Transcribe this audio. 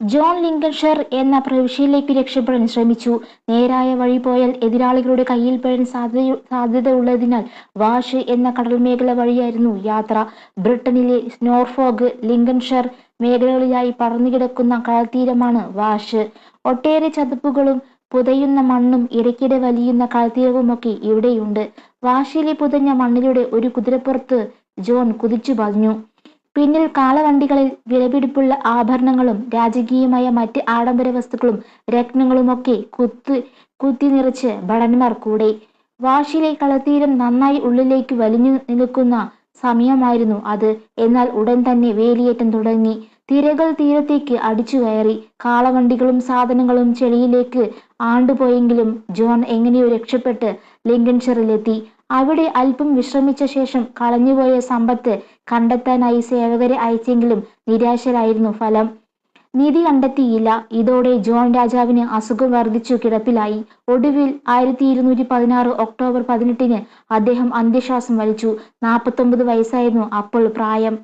John ലിങ്കൺഷർ എന്ന പ്രവിശ്യയിലേക്ക് രക്ഷപ്പെടാൻ ശ്രമിച്ചു. നേരായ വഴി പോയാൽ എതിരാളികളുടെ കയ്യിൽ പെടാൻ സാധ്യത സാധ്യതയുള്ളതിനാൽ വാഷ് എന്ന കടൽ മേഖല വഴിയായിരുന്നു യാത്ര. ബ്രിട്ടനിലെ സ്നോർഫോഗ് ലിങ്കൺഷർ മേഖലകളിലായി പടർന്നുകിടക്കുന്ന കടൽത്തീരമാണ് വാഷ്. ഒട്ടേറെ ചതുപ്പുകളും പുതയുന്ന മണ്ണും ഇടയ്ക്കിടെ വലിയുന്ന കടൽത്തീരവുമൊക്കെ ഇവിടെയുണ്ട്. വാഷിലെ പുതഞ്ഞ മണ്ണിലൂടെ ഒരു കുതിരപ്പുറത്ത് ജോൺ കുതിച്ചു പാഞ്ഞു പിന്നിൽ കാളവണ്ടികളിൽ വിലപിടിപ്പുള്ള ആഭരണങ്ങളും രാജകീയമായ മറ്റ് ആഡംബര വസ്തുക്കളും രത്നങ്ങളുമൊക്കെ കുത്ത് കുത്തി നിറച്ച് ഭടന്മാർ കൂടെ. വാശിയിലെ കളത്തീരം നന്നായി ഉള്ളിലേക്ക് വലിഞ്ഞു നിൽക്കുന്ന സമയമായിരുന്നു അത്. എന്നാൽ ഉടൻ തന്നെ വേലിയേറ്റം തുടങ്ങി. തിരകൾ തീരത്തേക്ക് അടിച്ചു കയറി. കാളവണ്ടികളും സാധനങ്ങളും ചെളിയിലേക്ക് ആണ്ടുപോയെങ്കിലും ജോൺ എങ്ങനെയോ രക്ഷപ്പെട്ട് ലിങ്കൻഷറിലെത്തി അവിടെ അല്പം വിശ്രമിച്ച ശേഷം കളഞ്ഞുപോയ സമ്പത്ത് കണ്ടെത്താനായി സേവകരെ അയച്ചെങ്കിലും നിരാശരായിരുന്നു ഫലം. നിധി കണ്ടെത്തിയില്ല. ഇതോടെ ജോൺ രാജാവിന് അസുഖം വർദ്ധിച്ചു കിടപ്പിലായി. ഒടുവിൽ ആയിരത്തി ഇരുന്നൂറ്റി പതിനാറ് ഒക്ടോബർ പതിനെട്ടിന് അദ്ദേഹം അന്ത്യശ്വാസം വലിച്ചു. നാൽപ്പത്തൊമ്പത് വയസ്സായിരുന്നു അപ്പോൾ പ്രായം.